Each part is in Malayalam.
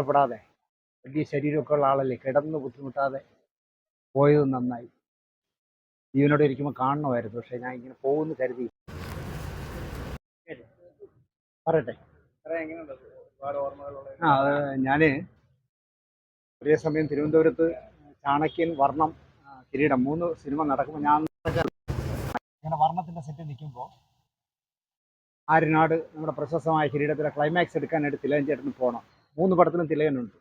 കഷ്ടപ്പെടാതെ വലിയ ശരീരമൊക്കെ ഉള്ള ആളല്ലേ കിടന്ന് ബുദ്ധിമുട്ടാതെ പോയത് നന്നായി. ജീവനോട് ഇരിക്കുമ്പോൾ കാണണമായിരുന്നു പക്ഷെ ഞാൻ ഇങ്ങനെ പോകുമെന്ന് കരുതി. പറയട്ടെ. ആ ഞാൻ ഒരേ സമയം തിരുവനന്തപുരത്ത് ചാണക്യൻ വർണം കിരീടം മൂന്ന് സിനിമ നടക്കുമ്പോൾ ഞാൻ ഇങ്ങനെ വർണത്തിന്റെ സെറ്റ് നിൽക്കുമ്പോൾ ആര്യനാട് നമ്മുടെ പ്രശസ്തമായ കിരീടത്തിലെ ക്ലൈമാക്സ് എടുക്കാനായിട്ട് തിലകൻ ചേട്ടന് പോകണം മൂന്ന് പടത്തിലും തിലകനുണ്ട്.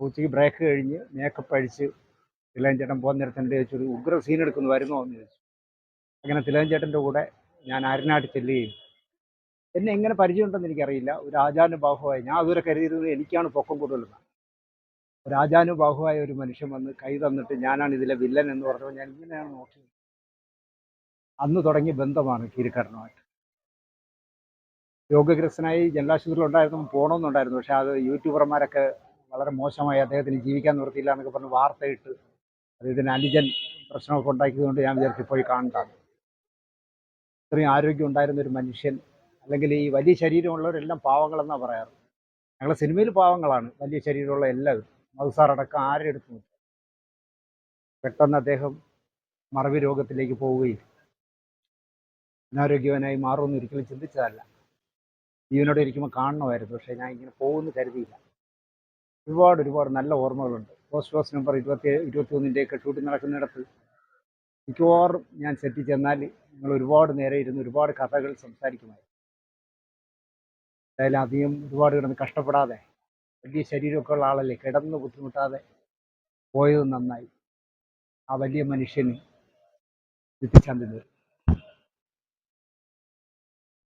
ഉച്ചയ്ക്ക് ബ്രേക്ക് കഴിഞ്ഞ് മേക്കപ്പ് അഴിച്ച് തിലകൻ ചേട്ടൻ പോകുന്ന നേരത്തെ എന്റെ ചോദിച്ചു ഒരു ഉഗ്ര സീൻ എടുക്കുന്നു വരുന്നോ? എന്ന് ചോദിച്ചു. അങ്ങനെ തിലകൻ ചേട്ടന്റെ കൂടെ ഞാൻ ആര്യനാട് ചെല്ലുകയും എന്നെ എങ്ങനെ പരിചയമുണ്ടെന്ന് എനിക്കറിയില്ല. ഒരു ആചാനുബാഹുവായി ഞാൻ അതുവരെ കരുതിയിരുന്നത് എനിക്കാണ് പൊക്കം കൂടുതലെന്ന് ഒരു ആചാനുബാഹുവായ ഒരു മനുഷ്യൻ വന്ന് കൈ തന്നിട്ട് ഞാനാണ് ഇതിലെ വില്ലൻ എന്ന് പറഞ്ഞപ്പോൾ ഞാൻ ഇങ്ങനെയാണ് നോക്കിയത്. അന്ന് തുടങ്ങിയ ബന്ധമാണ് കീരിക്കാരനുമായിട്ട് രോഗഗ്രസ്തനായി ജനലാശുപത്രിയിൽ ഉണ്ടായിരുന്നു പോകണമെന്നുണ്ടായിരുന്നു പക്ഷെ അത് യൂട്യൂബർമാരൊക്കെ വളരെ മോശമായി അദ്ദേഹത്തിന് ജീവിക്കാൻ നിർത്തിയില്ല എന്നൊക്കെ പറഞ്ഞ് വാർത്തയിട്ട് അദ്ദേഹത്തിന് അനുജൻ പ്രശ്നമൊക്കെ ഉണ്ടാക്കിയതുകൊണ്ട് ഞാൻ വിചാരിച്ചു പോയി കാണണ്ടാണ് ഇത്രയും ആരോഗ്യം ഉണ്ടായിരുന്ന ഒരു മനുഷ്യൻ അല്ലെങ്കിൽ ഈ വലിയ ശരീരമുള്ളവരെല്ലാം പാവങ്ങളെന്നാണ് പറയാറ്. ഞങ്ങളെ സിനിമയിൽ പാവങ്ങളാണ്. വലിയ ശരീരമുള്ള എല്ലാവരും. മധുസാറടക്കം ആരെടുത്തു നോക്കി പെട്ടെന്ന് അദ്ദേഹം മറവി രോഗത്തിലേക്ക് പോവുകയും അനാരോഗ്യവനായി മാറുമെന്ന് ഒരിക്കലും ചിന്തിച്ചതല്ല. ജീവനോടെ ഇരിക്കുമ്പോൾ കാണണമായിരുന്നു. പക്ഷേ ഞാൻ ഇങ്ങനെ പോകുമെന്ന് കരുതിയില്ല. ഒരുപാട് ഒരുപാട് നല്ല ഓർമ്മകളുണ്ട്. പോസ്റ്റ് ഹോസ് നമ്പർ ഇരുപത്തി ഇരുപത്തി ഒന്നിന്റെയൊക്കെ ഷൂട്ടിംഗ് നടക്കുന്നിടത്ത് മിക്കവാറും ഞാൻ സെറ്റിൽ ചെന്നാൽ നിങ്ങൾ ഒരുപാട് നേരെ ഇരുന്ന് ഒരുപാട് കഥകൾ സംസാരിക്കുമായിരുന്നു. എന്തായാലും അധികം ഒരുപാട് കിടന്ന് കഷ്ടപ്പെടാതെ വലിയ ശരീരമൊക്കെ ഉള്ള ആളല്ലേ കിടന്ന് ബുദ്ധിമുട്ടാതെ പോയത് നന്നായി. ആ വലിയ മനുഷ്യന് എത്തിച്ചാൻ നേരും